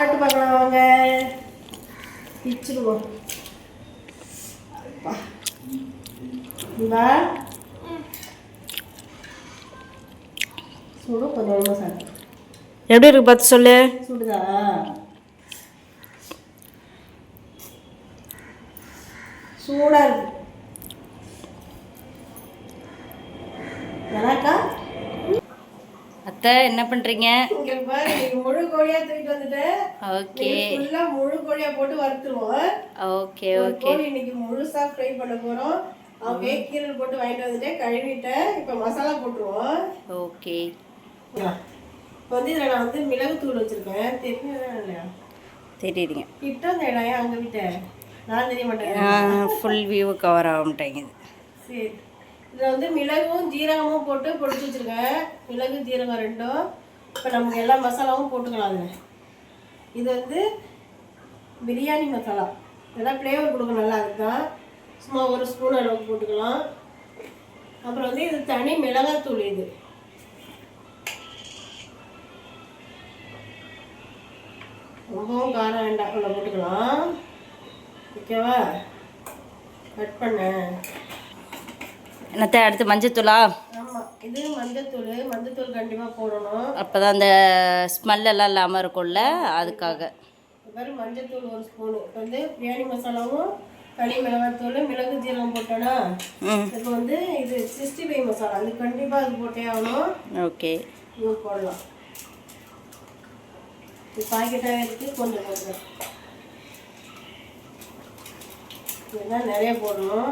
பாட்டு பார்க்கலாம் வாங்க. இந்தா. சுடு கொஞ்சம் சாப்பிடு எப்படி இருக்கு பார்த்து சொல்லு சுடுதா சூடா இருக்கு நல்லாக்கா அத்தை என்ன இன்னைக்கு முழு கோழியா தூக்கிட்டு வந்துட்டேன் ஓகே. ஃபுல்லா முழு கோழியா போட்டு வறுத்துருவோம். Okay okay. இன்னைக்கு முழுசா ஃப்ரை பண்ண போறோம். அவங்க கீரல் போட்டு வாங்கிட்டு வந்துட்டேன் கழுவிட்டேன். இப்போ மசாலா போட்டுருவோம். ஓகே. இப்போ வந்து இதில் நான் வந்து மிளகுத்தூள் வச்சிருக்கேன். தெரிஞ்சதா இல்லையா? தெரியுதுங்க. கிட்ட அந்த இடம் அங்கே விட்ட நான் தெரிய மாட்டேன். ஃபுல் வியூ கவர் ஆக மாட்டேங்குது. சரி. இதில் வந்து மிளகும் ஜீரகமும் போட்டு பொடிச்சு வச்சுருக்கேன். மிளகு ஜீரகம் ரெண்டும். இப்போ நமக்கு எல்லா மசாலாவும் போட்டுக்கலாம் அதில் இது வந்து பிரியாணி மசாலா. இதெல்லாம் ஃப்ளேவர் கொடுக்க நல்லா அதுதான் சும்மா ஒரு ஸ்பூன் அளவுக்கு போட்டுக்கலாம். அப்புறம் வந்து இது தனி மிளகாத்தூள் இது. ரொம்பவும் காரம் வேண்டாம் உள்ள போட்டுக்கலாம். ஓகேவா? கட் பண்ணேன் என்னத்தை அடுத்து மஞ்சத்தூளா? இது மஞ்சத்தூள். மஞ்சத்தூள் கண்டிப்பா போடணும். அப்போ தான் அந்த ஸ்மெல் எல்லாம் இல்லாமல் இருக்கும்ல அதுக்காக. மாதிரி மஞ்சத்தூள் ஒரு ஸ்பூனு இப்போ வந்து பிரியாணி மசாலாவும் தனி மிளகாத்தூள் மிளகு ஜீரகம் போட்டோன்னா இப்போ வந்து இது சிக்ஸ்டி ஃபைவ் மசாலா. அது கண்டிப்பாக அது போட்டே ஆகணும். ஓகே. இது போடலாம். இது பாக்கெட்டாக இருக்குது கொஞ்சம் கொஞ்சம் இதெல்லாம் நிறைய போடணும்.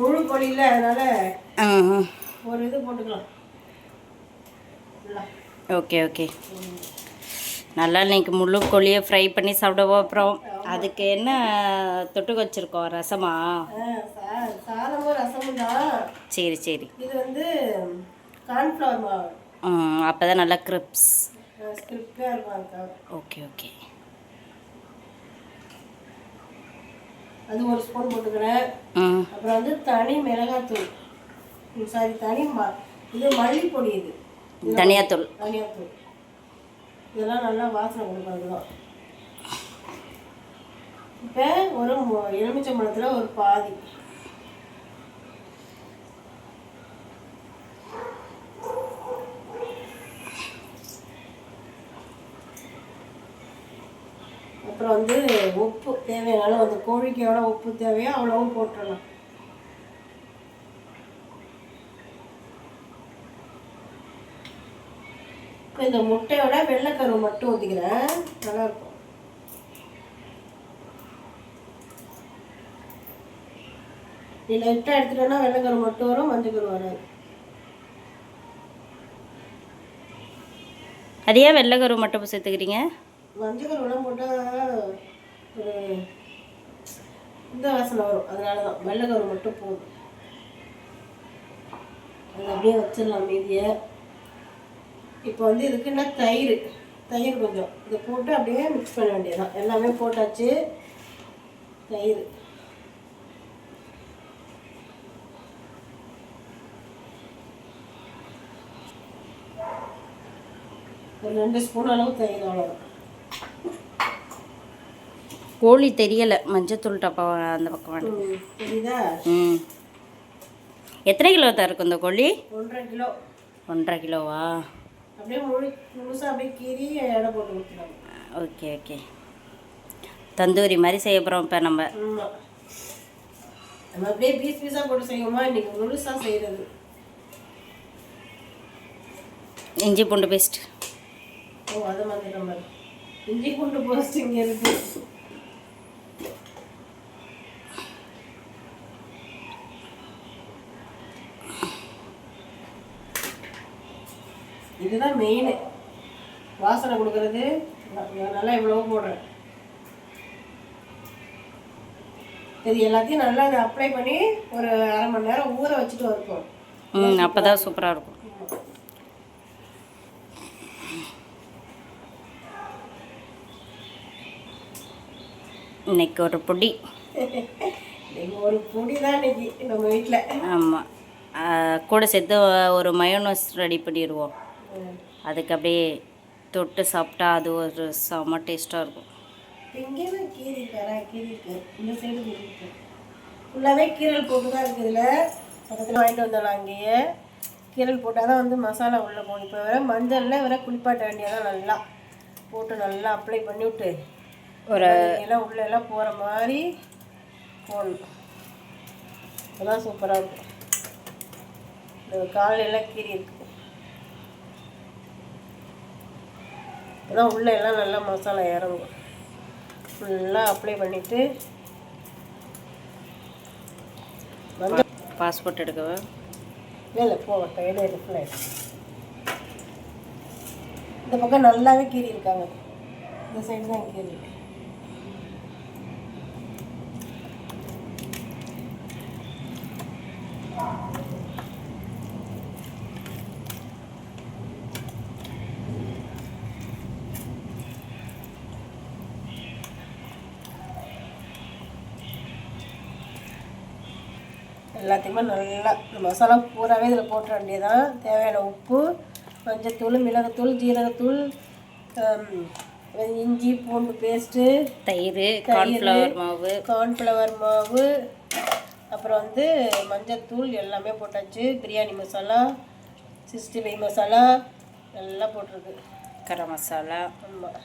முழு பொடியில் அதனால ஒரு இது போட்டுக்கலாம். Okay okay. நல்லா இன்னைக்கு முழு கோழியை ஃப்ரை பண்ணி சாப்பிடுவோம். அப்புறம் அதுக்கு என்ன தொட்டுக்க வச்சுருக்கோம்? ரசமா? சாதமும் ரசமும் தான். சரி சரி. இது வந்து கார்ன்ஃப்ளவர் மாவு. அப்போ தான் நல்லா கிரிப்ஸ் ஓகே ஓகே. அது ஒரு ஸ்பூன் போட்டுக்கிறேன். அப்புறம் வந்து தனி மிளகாத்தூள். சாரி தனி இது மல்லிப்பொடி இது. தனியாத்தூள். தனியாத்தூள். இதெல்லாம் நல்லா வாசனை கொடுக்கும் தான் இப்போ ஒரு எலுமிச்சம்பழத்தில் ஒரு பாதி. அப்புறம் வந்து உப்பு தேவையான அந்த கோழிக்கு எவ்வளோ உப்பு தேவையோ அவ்வளோவும் போட்டுடலாம் இப்போ இந்த முட்டையோட வெள்ளைக்கரு மட்டும் ஊற்றிக்கிறேன் நல்லாயிருக்கும். நீ லைட்டாக எடுத்துட்டோன்னா வெள்ளைக்கரு மட்டும் வரும் மஞ்சக்கரு வராது. அது ஏன் வெள்ளைக்கரு மட்டும் சேர்த்துக்கிறீங்க? மஞ்சள் எல்லாம் போட்டால் ஒரு இந்த வாசனை வரும். அதனால தான் வெள்ளைக்கரு மட்டும் போதும். அது அப்படியே வச்சிடலாம் மீதியை. இப்போ வந்து இதுக்குன்னா தயிர். தயிர் கொஞ்சம். இதை போட்டு அப்படியே மிக்ஸ் பண்ண வேண்டியதுதான். எல்லாமே போட்டாச்சு. தயிர். ஒரு ரெண்டு ஸ்பூன் அளவு தயிர் அவ்வளோதான் கோழி தெரியலை. மஞ்சத்தூள் டப்பா அந்த பக்கம் வேணும் ம், எத்தனை கிலோ தான் இருக்கும் இந்த கோழி? ஒன்றரை கிலோ. ஒன்றரை கிலோவா? அப்படியே முழு முழுசாக அப்படியே கீறி எடை போட்டு கொடுத்துருவாங்க ஓகே ஓகே. தந்தூரி மாதிரி செய்ய போகிறோம் இப்போ நம்ம. அப்படியே பீஸ் பீஸாக போட்டு செய்வோமா? இன்னைக்கு முழுசாக செய்கிறது இஞ்சி பூண்டு பேஸ்ட் ஓ அதை மாதிரி இஞ்சி பூண்டு போஸ்ட் இங்கே இருக்கு. இதுதான் மெயின் வாசனை கொடுக்கறது நல்லா இவ்வளோ போடுறேன். இது எல்லாத்தையும் நல்லா இதை அப்ளை பண்ணி ஒரு அரை மணி நேரம் ஊற வச்சுட்டு வைப்போம் ம் அப்போ தான் சூப்பராக இருக்கும். இன்னைக்கு ஒரு பொடி. ஒரு பொடி தான் இன்னைக்கு நம்ம வீட்டில் ஆமாம் கூட சேர்த்து ஒரு மயோனஸ் ரெடி பண்ணிடுவோம். அதுக்கு அப்படியே தொட்டு சாப்பிட்டா அது ஒரு செம்ம டேஸ்ட்டாக இருக்கும். எங்கேயுமே கீரி கீரி இருக்கு. இந்த சைடு கீரி இருக்கு. ஃபுல்லாகவே கீரல் போட்டு தான் இருக்குது இதில். பக்கத்தில் வாங்கிட்டு வந்தோம் அங்கேயே. கீரல் போட்டால் தான் வந்து மசாலா உள்ளே போகும். இப்போ வேற மஞ்சளில் வேற குளிப்பாட்ட வேண்டியதான் நல்லா போட்டு நல்லா அப்ளை பண்ணி விட்டு. ஒரு எல்லாம் உள்ள எல்லாம் போகிற மாதிரி போடணும். அதான் சூப்பராக இருக்கும் எல்லாம் கீரி இருக்கு. அதான் உள்ள எல்லாம் நல்லா மசாலா இறங்கும். ஃபுல்லாக அப்ளை பண்ணிவிட்டு மஞ்சள் பாஸ்போர்ட் எடுக்கவா? இல்லை இல்லை போகட்டும். எடு எடுக்கல இந்த பக்கம் நல்லாவே கீறி இருக்காங்க. இந்த சைடு தான் கீறி இருக்கு. எல்லாத்தையுமே நல்லா இந்த மசாலா பூராவே இதில் போட்டுற வேண்டியதான் தேவையான உப்பு மஞ்சத்தூள் மிளகுத்தூள் ஜீரகத்தூள் இஞ்சி பூண்டு பேஸ்ட்டு தயிர் கார்ன்ஃப்ளவர் மாவு. கார்ன்ஃப்ளவர் மாவு அப்புறம் வந்து மஞ்சத்தூள் எல்லாமே போட்டாச்சு. பிரியாணி மசாலா சிக்ஸ்டி ஃபைவ் மசாலா எல்லாம் போட்டிருக்கு. கரம் மசாலா. ஆமாம்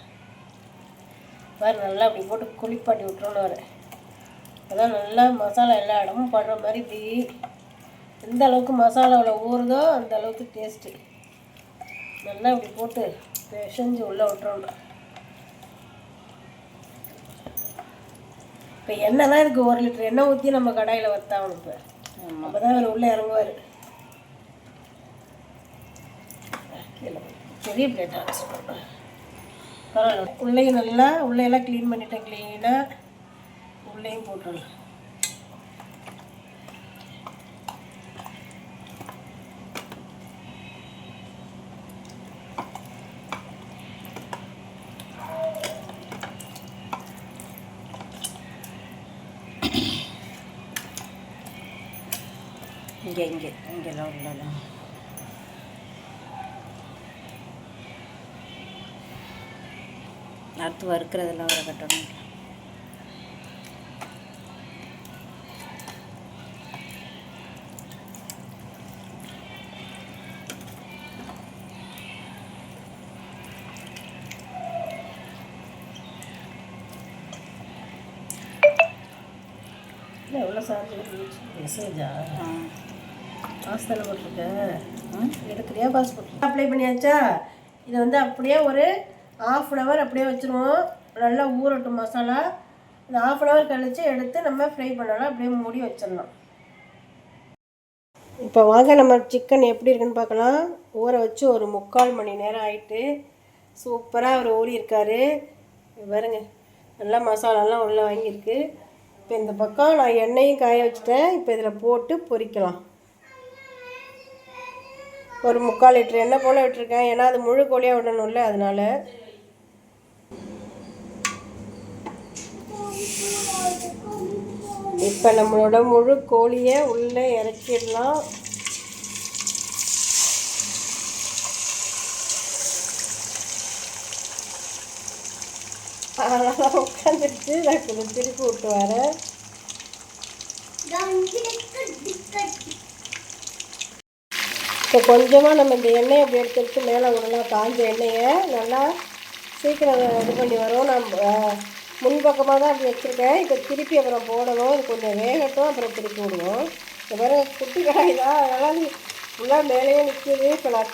பாரு நல்லா அப்படி போட்டு குளிப்பாட்டி விட்டுறோன்னு வரேன் அதான் நல்லா மசாலா எல்லா இடமும் படுற மாதிரி இப்படி எந்த அளவுக்கு மசாலாவில் ஊறுதோ அந்த அளவுக்கு டேஸ்ட்டு நல்லா இப்படி போட்டு பிசைஞ்சு உள்ளே விட்டுறணும். இப்போ எண்ணெய் தான் இதுக்கு ஒரு லிட்டர் எண்ணெய் ஊற்றி நம்ம கடாயில் வறுத்தாகணும் இப்போ. அப்போ தான் அவர் உள்ளே இறங்குவார். பெரிய வச்சுக்கணும் பரவாயில்ல. உள்ளேயும் நல்லா உள்ளேயெல்லாம் க்ளீன் பண்ணிட்டேன் க்ளீனாக உள்ளேயும் போட்டுடலாம் இங்கே இங்கே இங்கெல்லாம் உள்ளதான் அடுத்து வறுக்கிறதெல்லாம் வர கட்டணும் இல்லை எவ்வளோ சார்ஜ் மெசேஜா காசு தானே போட்டிருக்கேன் எடுக்கிறியா பாஸ்போர்ட் அப்ளை பண்ணியாச்சா? இதை வந்து அப்படியே ஒரு ஆஃப் அன் ஹவர் அப்படியே வச்சுருவோம். நல்லா ஊறட்டும் மசாலா. இந்த ஆஃப் அன் ஹவர் கழித்து எடுத்து நம்ம ஃப்ரை பண்ணலாம். அப்படியே மூடி வச்சிடலாம். இப்போ வாங்க நம்ம சிக்கன் எப்படி இருக்குன்னு பார்க்கலாம். ஊற வச்சு ஒரு முக்கால் மணி நேரம் ஆயிட்டு சூப்பராக அவர் ஊறி இருக்காரு பாருங்க நல்லா மசாலாலாம் உள்ளே வாங்கியிருக்கு. இப்போ இந்த பக்கம் நான் எண்ணெயும் காய வச்சுட்டேன். இப்போ இதில் போட்டு பொரிக்கலாம். ஒரு முக்கால் லிட்டர் எண்ணெய் போல் விட்டுருக்கேன். ஏன்னா அது முழு கோழியாக விடணும்ல அதனால். இப்போ நம்மளோட முழு கோழியை உள்ளே இறக்கிடலாம். வச்சு நான் கொஞ்சம் திருப்பி விட்டு வரேன். இப்போ கொஞ்சமாக நம்ம இந்த எண்ணெயை அப்படி எடுத்து எடுத்து மேலே விடலாம் காஞ்ச எண்ணெயை நல்லா சீக்கிரம் இது பண்ணி வரும். நம்ம முன்பக்கமாக தான் அப்படி வச்சுருக்கேன். இப்போ திருப்பி அப்புறம் போடணும். இது கொஞ்சம் வேகட்டும் அப்புறம் திருப்பி விடுவோம் இந்த மாதிரி குட்டி கடாய் தான். அதனால் ஃபுல்லாக மேலேயே நிற்கிது இப்போ நான்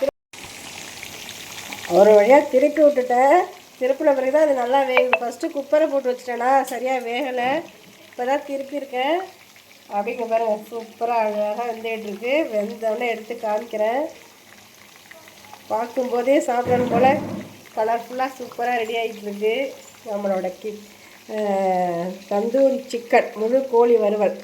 ஒரு வழியாக திருப்பி விட்டுட்டேன். திருப்பின பிறகு தான் அது நல்லா வேகுது. ஃபஸ்ட்டு குப்பரை போட்டு வச்சிட்டேனா சரியாக வேகலை. இப்போ தான் திருப்பியிருக்கேன் அப்படிங்க பாருங்கள் சூப்பராக அழகாக வெந்துட்டுருக்கு வெந்தோடனே எடுத்து காமிக்கிறேன். பார்க்கும்போதே சாப்பிடணும் போல். கலர்ஃபுல்லாக சூப்பராக ரெடி ஆகிட்டுருக்கு நம்மளோட கி தந்தூரி சிக்கன் முழு கோழி வறுவல்.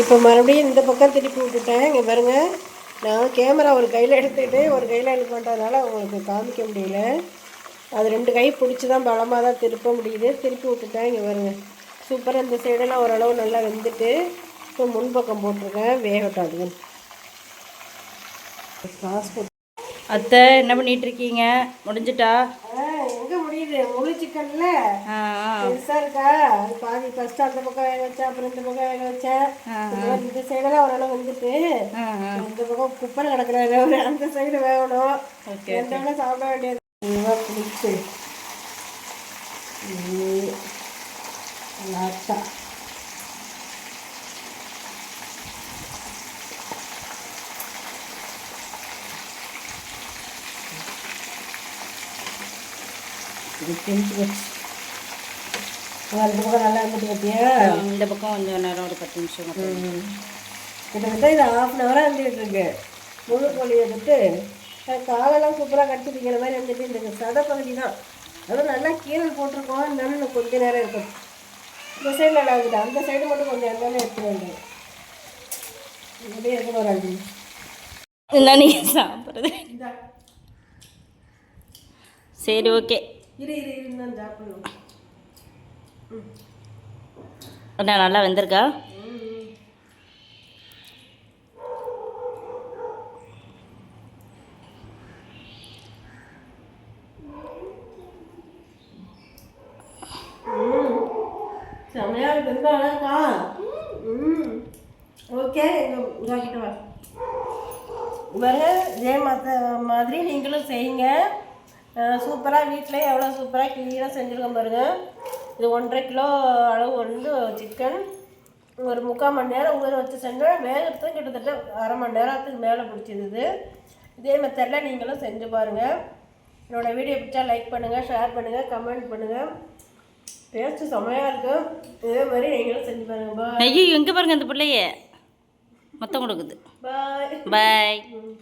இப்போ மறுபடியும் இந்த பக்கம் திருப்பி விட்டுட்டேன். இங்கே பாருங்க. நான் கேமரா ஒரு கையில் எடுத்துக்கிட்டு ஒரு கையில் இது பண்ணுறதுனால உங்களுக்கு காமிக்க முடியல. அது ரெண்டு கை பிடிச்சி தான் பலமாக தான் திருப்ப முடியுது. திருப்பி விட்டுட்டேன். இங்கே வருங்க சூப்பராக இந்த சைடெல்லாம் ஓரளவு நல்லா வெந்துட்டு இப்போ முன்பக்கம் போட்டிருக்கேன். வேகட்டும் அது. அத்தை என்ன பண்ணிட்டு இருக்கீங்க? முடிஞ்சிட்டா? முழு சிக்கனில். பெருசாக இருக்கா? பாதி ஃபஸ்ட்டு அந்த பக்கம் வேக வச்சேன் அப்புறம் இந்த பக்கம் வேக வச்சேன். இந்த சைடெல்லாம் ஓரளவு வந்துட்டு இந்த பக்கம் குப்பரை கிடக்குறாரு அவரு அந்த சைடு வேகணும். எந்த வேணா சாப்பிட வேண்டியது. பிடிச்சி லாட்டா இது அந்த பக்கம் நல்லா இருந்துட்டு பார்த்தியா இந்த பக்கம் கொஞ்சம் நேரம் ஒரு பத்து நிமிஷம். கிட்டத்தட்ட இது ஹாஃப் அன் ஹவராக இருந்துகிட்டு இருக்கு. முழு கோழியை விட்டு காலெல்லாம் சூப்பராக கடிச்சு திங்கிற மாதிரி இருந்துட்டு இந்த சதை பகுதி தான். அதுவும் நல்லா கீரல் போட்டிருக்கோம். இருந்தாலும் இன்னும் கொஞ்ச நேரம் இருக்கும். இந்த சைடில் நல்லா இருக்குது. அந்த சைடு மட்டும் கொஞ்சம் இருந்தாலும் எடுத்துட வேண்டியது இப்படியே இருக்கணும் ஒரு அஞ்சு நீங்கள் சாப்பிட்றது. சரி ஓகே இரு இரு இருந்தால் சாப்பிடணும் அண்ணா நல்லா வந்திருக்கா? செமையாக இருக்குது அழகா. ம். ஓகே உங்ககிட்ட வா. பாருங்க இதே மாதிரி நீங்களும் செய்யுங்க. சூப்பராக வீட்டில் எவ்வளோ சூப்பராக க்ளீனாக செஞ்சுருக்கோம் பாருங்க. இது ஒன்றரை கிலோ அளவு வந்து சிக்கன் ஒரு முக்கால் மணி நேரம் ஊற வச்சு செஞ்சோம் வேகத்துக்கு கிட்டத்தட்ட அரை மணி நேரத்துக்கு மேலே பிடிச்சிருது. இதே மெத்தடில் நீங்களும் செஞ்சு பாருங்கள் என்னோட வீடியோ பிடிச்சா லைக் பண்ணுங்கள் ஷேர் பண்ணுங்கள் கமெண்ட் பண்ணுங்கள் டேஸ்ட்டு செமையாக இருக்கும் இதே மாதிரி நீங்களும் செஞ்சு பாருங்கள் பாய் ஐயோ எங்கே பாருங்க அந்த பிள்ளைய. மொத்தம் கொடுக்குது. பாய் பாய் ம்.